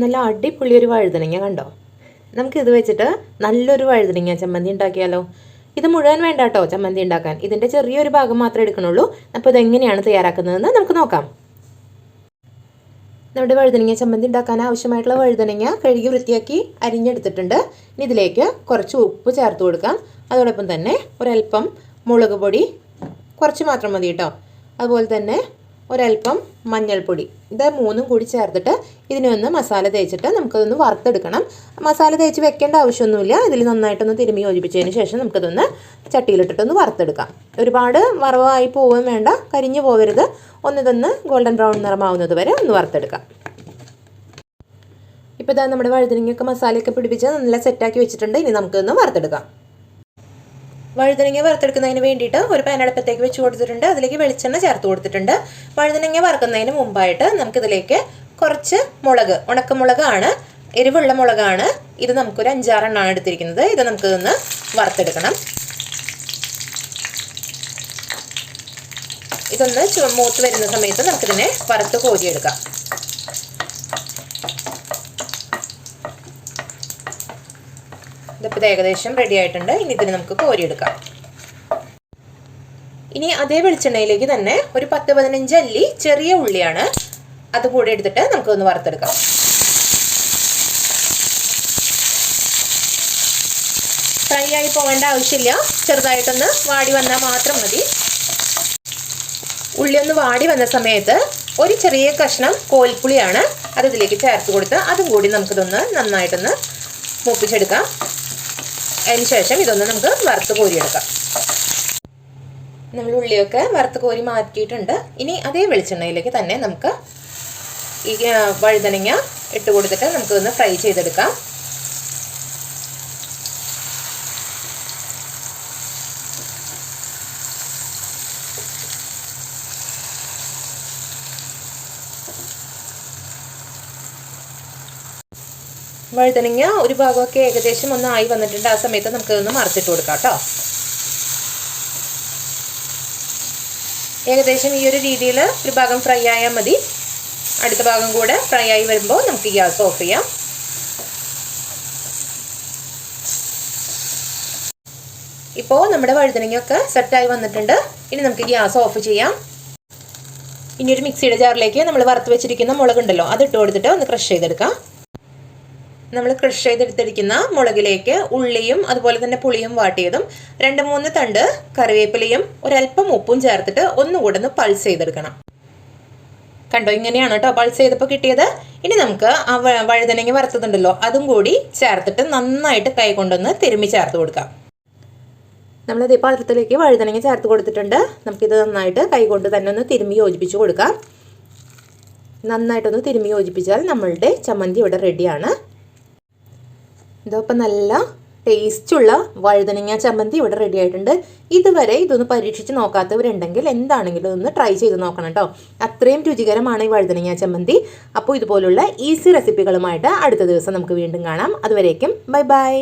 നല്ല അടിപൊളി ഒരു വഴുതനങ്ങ കണ്ടോ? നമുക്കിത് വെച്ചിട്ട് നല്ലൊരു വഴുതനങ്ങ ചമ്മന്തി ഉണ്ടാക്കിയാലോ? ഇത് മുഴുവൻ വേണ്ട കേട്ടോ ചമ്മന്തി ഉണ്ടാക്കാൻ. ഇതിന്റെ ചെറിയൊരു ഭാഗം മാത്രമേ എടുക്കണുള്ളൂ അപ്പോൾ ഇതെങ്ങനെയാണ് തയ്യാറാക്കുന്നതെന്ന് നമുക്ക് നോക്കാം. നമ്മുടെ വഴുതനങ്ങ ചമ്മന്തി ഉണ്ടാക്കാൻ ആവശ്യമായിട്ടുള്ള വഴുതനങ്ങ കഴുകി വൃത്തിയാക്കി അരിഞ്ഞെടുത്തിട്ടുണ്ട്. ഇനി ഇതിലേക്ക് കുറച്ച് ഉപ്പ് ചേർത്ത് കൊടുക്കാം. അതോടൊപ്പം തന്നെ ഒരൽപ്പം മുളക് പൊടി കുറച്ച് മാത്രം മതി കേട്ടോ അതുപോലെ തന്നെ ഒരല്പം മഞ്ഞൾപ്പൊടി. ഇത് മൂന്നും കൂടി ചേർത്തിട്ട് ഇതിനെ ഒന്ന് മസാല തേച്ചിട്ട് നമുക്കതൊന്ന് വറുത്തെടുക്കണം. മസാല തേച്ച് വെക്കേണ്ട ആവശ്യമൊന്നുമില്ല. ഇതിൽ നന്നായിട്ടൊന്ന് തിരുമ്മി യോജിപ്പിച്ചതിന് ശേഷം നമുക്കതൊന്ന് ചട്ടിയിലിട്ടിട്ടൊന്ന് വറുത്തെടുക്കാം. ഒരുപാട് വറവായി പോവുകയും വേണ്ട കരിഞ്ഞു പോകരുത് ഒന്നിതൊന്ന് ഗോൾഡൻ ബ്രൗൺ നിറമാവുന്നത് വരെ ഒന്ന് വറുത്തെടുക്കാം. ഇപ്പോൾ ഇതാ നമ്മുടെ വഴുതനങ്ങയൊക്കെ മസാലയൊക്കെ പിടിപ്പിച്ച് നല്ല സെറ്റാക്കി വെച്ചിട്ടുണ്ട്. ഇനി നമുക്കൊന്ന് വറുത്തെടുക്കാം. വഴുതനങ്ങ വറുത്തെടുക്കുന്നതിന് വേണ്ടിയിട്ട് ഒരു പാൻ അടുപ്പത്തേക്ക് വെച്ച് കൊടുത്തിട്ടുണ്ട്. അതിലേക്ക് വെളിച്ചെണ്ണ ചേർത്ത് കൊടുത്തിട്ടുണ്ട്. വഴുതനങ്ങ വറുക്കുന്നതിന് മുമ്പായിട്ട് നമുക്കിതിലേക്ക് കുറച്ച് മുളക് ഉണക്കമുളകാണ് എരിവുള്ള മുളകാണ്. ഇത് നമുക്കൊരു അഞ്ചാറെണ്ണമാണ് എടുത്തിരിക്കുന്നത്. ഇത് നമുക്ക് നമുക്കിതൊന്ന് വറുത്തെടുക്കണം. ഇതൊന്ന് മൂത്ത് വരുന്ന സമയത്ത് നമുക്കിതിനെ വറുത്ത് കോരിയെടുക്കാം. ഇതിപ്പോൾ ഏകദേശം റെഡി ആയിട്ടുണ്ട്. ഇനി ഇതിന് നമുക്ക് കോരിയെടുക്കാം. ഇനി അതേ വെളിച്ചെണ്ണയിലേക്ക് തന്നെ ഒരു പത്ത് പതിനഞ്ച് അല്ലി ചെറിയ ഉള്ളിയാണ് അത് കൂടെ എടുത്തിട്ട് നമുക്കൊന്ന് വറുത്തെടുക്കാം. ഫ്രൈ ആയി പോകേണ്ട ആവശ്യമില്ല. ചെറുതായിട്ടൊന്ന് വാടി വന്നാൽ മാത്രം മതി. ഉള്ളി ഒന്ന് വാടി വന്ന സമയത്ത് ഒരു ചെറിയ കഷ്ണം കോൽപ്പുളിയാണ് അത് ഇതിലേക്ക് ചേർത്ത് കൊടുത്ത് അതും കൂടി നമുക്കിതൊന്ന് നന്നായിട്ടൊന്ന് മൂപ്പിച്ചെടുക്കാം. അതിന് ശേഷം ഇതൊന്ന് നമുക്ക് വറുത്ത് കോരിയെടുക്കാം. നമ്മൾ ഉള്ളിയൊക്കെ വറുത്ത് കോരി മാറ്റിയിട്ടുണ്ട്. ഇനി അതേ വെളിച്ചെണ്ണയിലേക്ക് തന്നെ നമുക്ക് ഈ വഴുതനങ്ങ ഇട്ട് കൊടുത്തിട്ട് നമുക്കൊന്ന് ഫ്രൈ ചെയ്തെടുക്കാം. വഴുതനങ്ങ ഒരു ഭാഗമൊക്കെ ഏകദേശം ഒന്ന് ആയി വന്നിട്ടുണ്ട്. ആ സമയത്ത് നമുക്ക് ഒന്ന് മറിച്ചിട്ട് കൊടുക്കാം കേട്ടോ. ഏകദേശം ഈ ഒരു രീതിയിൽ ഒരു ഭാഗം ഫ്രൈ ആയാൽ മതി. അടുത്ത ഭാഗം കൂടെ ഫ്രൈ ആയി വരുമ്പോൾ നമുക്ക് ഗ്യാസ് ഓഫ് ചെയ്യാം. ഇപ്പോൾ നമ്മുടെ വഴുതനങ്ങയൊക്കെ സെറ്റായി വന്നിട്ടുണ്ട്. ഇനി നമുക്ക് ഗ്യാസ് ഓഫ് ചെയ്യാം. ഇനി ഒരു മിക്സിയുടെ ജാറിലേക്ക് നമ്മൾ വറുത്ത് വെച്ചിരിക്കുന്ന മുളകുണ്ടല്ലോ അത് ഇട്ട് കൊടുത്തിട്ട് ഒന്ന് ക്രഷ് ചെയ്തെടുക്കാം. നമ്മൾ ക്രഷ് ചെയ്തെടുത്തിരിക്കുന്ന മുളകിലേക്ക് ഉള്ളിയും അതുപോലെ തന്നെ പുളിയും വാട്ടിയതും രണ്ട് മൂന്ന് തണ്ട് കറിവേപ്പിലയും ഒരല്പം ഉപ്പും ചേർത്തിട്ട് ഒന്നുകൂടെ ഒന്ന് പൾസ് ചെയ്തെടുക്കണം. കണ്ടോ ഇങ്ങനെയാണ് കേട്ടോ പൾസ് ചെയ്തപ്പോൾ കിട്ടിയത്. ഇനി നമുക്ക് ആ വഴുതനങ്ങ വറുത്തതുണ്ടല്ലോ അതും കൂടി ചേർത്തിട്ട് നന്നായിട്ട് കൈ കൊണ്ടൊന്ന് തിരുമ്മി ചേർത്ത് കൊടുക്കാം. നമ്മളിത് പാത്രത്തിലേക്ക് വഴുതനങ്ങ ചേർത്ത് കൊടുത്തിട്ടുണ്ട്. നമുക്കിത് നന്നായിട്ട് കൈ കൊണ്ട് തന്നെ ഒന്ന് തിരുമ്മി യോജിപ്പിച്ച് കൊടുക്കാം. നന്നായിട്ടൊന്ന് തിരുമ്മി യോജിപ്പിച്ചാൽ നമ്മളുടെ ചമ്മന്തി ഇവിടെ റെഡിയാണ് ഇതപ്പം നല്ല ടേസ്റ്റുള്ള വഴുതനങ്ങ ചമ്മന്തി ഇവിടെ റെഡി ആയിട്ടുണ്ട്. ഇതുവരെ ഇതൊന്ന് പരീക്ഷിച്ച് നോക്കാത്തവരുണ്ടെങ്കിൽ എന്താണെങ്കിലും ഒന്ന് ട്രൈ ചെയ്ത് നോക്കണം കേട്ടോ അത്രയും രുചികരമാണ് ഈ വഴുതനങ്ങ ചമ്മന്തി. അപ്പോൾ ഇതുപോലുള്ള ഈസി റെസിപ്പികളുമായിട്ട് അടുത്ത ദിവസം നമുക്ക് വീണ്ടും കാണാം. അതുവരേക്കും ബൈ ബൈ